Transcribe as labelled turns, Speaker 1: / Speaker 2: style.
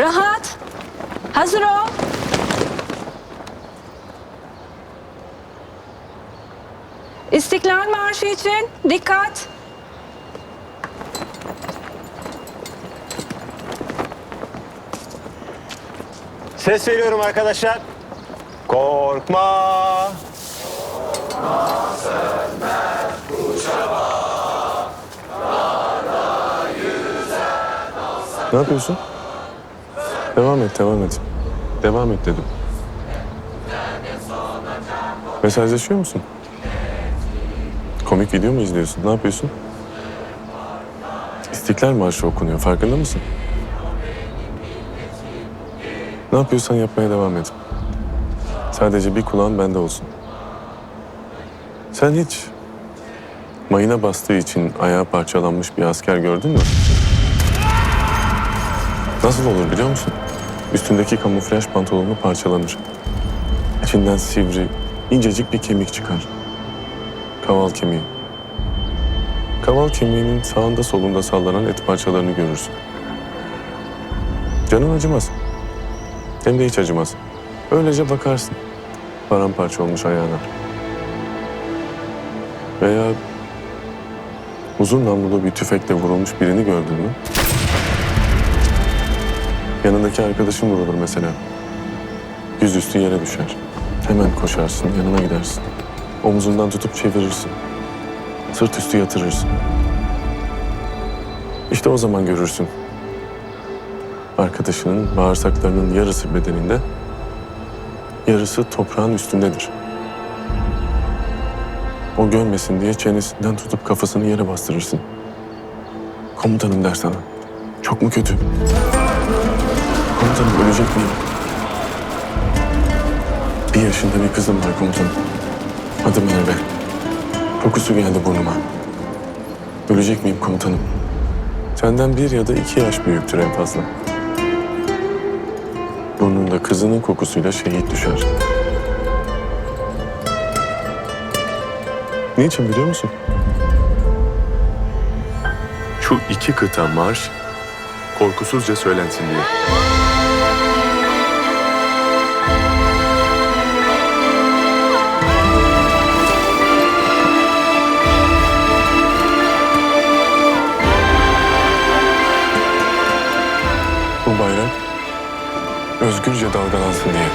Speaker 1: Rahat. Hazır ol. İstiklal Marşı için dikkat.
Speaker 2: Ses veriyorum arkadaşlar. Korkma.
Speaker 3: Ne yapıyorsun? Devam et, devam et. Devam et dedim. Mesajlaşıyor musun? Komik video mu izliyorsun? Ne yapıyorsun? İstiklal Marşı okunuyor. Farkında mısın? Ne yapıyorsan yapmaya devam et. Sadece bir kulağın bende olsun. Sen hiç mayına bastığı için ayağı parçalanmış bir asker gördün mü? Nasıl olur biliyor musun? Üstündeki kamuflaj pantolonu parçalanır. İçinden sivri, incecik bir kemik çıkar. Kaval kemiği. Kaval kemiğinin sağında solunda sallanan et parçalarını görürsün. Canın acımaz. Hem de hiç acımaz. Öylece bakarsın. Paramparça olmuş ayağına. Veya uzun namlulu bir tüfekle vurulmuş birini gördün mü? Yanındaki arkadaşın vurulur mesela. Yüzüstü yere düşer. Hemen koşarsın, yanına gidersin. Omuzundan tutup çevirirsin. Sırt üstü yatırırsın. İşte o zaman görürsün. Arkadaşının bağırsaklarının yarısı bedeninde, yarısı toprağın üstündedir. O görmesin diye çenesinden tutup kafasını yere bastırırsın. Komutanım der sana. Çok mu kötü? Komutanım ölecek miyim? Bir yaşında bir kızım var komutanım. Adı Merve. Kokusu geldi burnuma. Ölecek miyim komutanım? Senden bir ya da iki yaş büyüktür en fazla. Burnunda kızının kokusuyla şehit düşer. Niçin biliyor musun? Şu iki kıta marş korkusuzca söylensin diye. Bu bayrak özgürce dalgalansın diye.